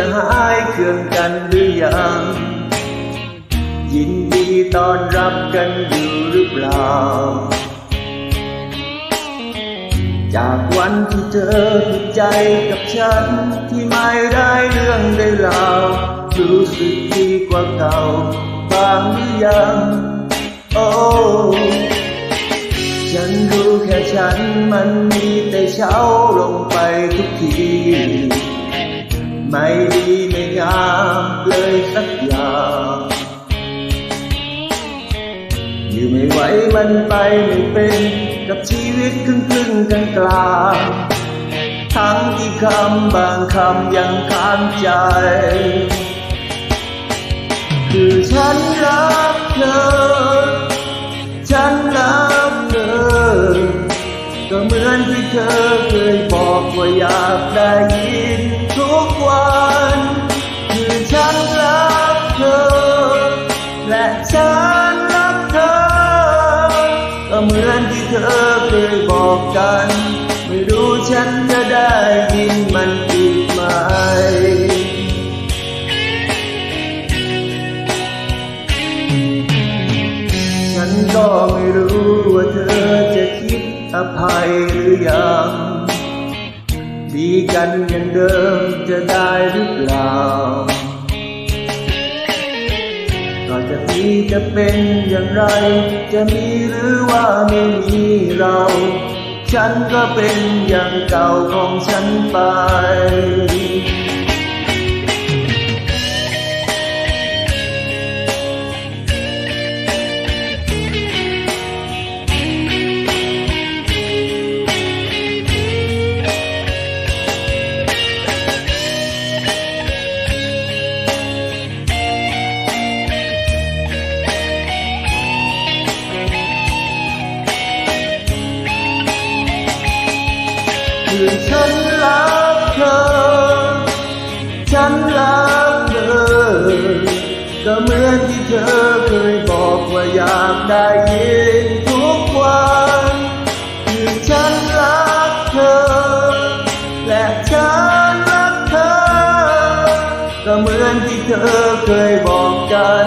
จะหายเครื่องกันหรือยัง ยินดีต้อนรับกันอยู่หรือเปล่า จากวันที่เธอผิดใจกับฉัน ที่ไม่ได้เรื่องได้ราวรู้สึกดีกว่าเก่าบางหรือยัง โอ้ ฉันรู้แค่ฉันมันมีแต่เช้าลงไปทุกที ไม่ดีไม่งามเลยสักอย่างอยู่ไม่ไหวมันไปไม่เป็นกับชีวิตครึ่งครึ่งกลางกลางทั้งที่คำบางคำยังค้างใจ คือฉันรักเธอ ฉันรักเธอ ก็เหมือนที่เธอเคยบอกว่าอยากได้ยิน วันคือฉันรักเธอ และฉันรักเธอ ก็เหมือนที่เธอเคยบอกกัน ไม่รู้ฉันจะได้ยินมันอีกไหมฉันก็ไม่รู้ว่าเธอจะคิดอภัยหรือยัง ดีกันอย่างเดิมจะได้หรือเปล่าก็จะมีจะเป็นอย่างไร จะมีหรือว่าไม่มีเรา ฉันก็เป็นอย่างเก่าของฉันไป ฉันรักเธอ ฉันรักเธอ ก็เหมือนที่เธอเคยบอกว่าอยากได้ยินทุกวันคือฉันรักเธอ และฉันรักเธอ ก็เหมือนที่เธอเคยบอกกัน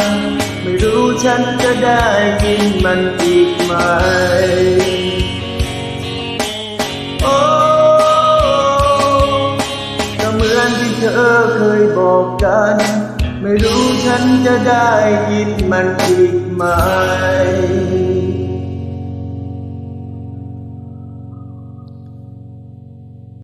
ไม่รู้ฉันจะได้ยินมันอีกไหม อเคยบอกกัน ไม่รู้ฉันจะได้ยินมันอีกไหม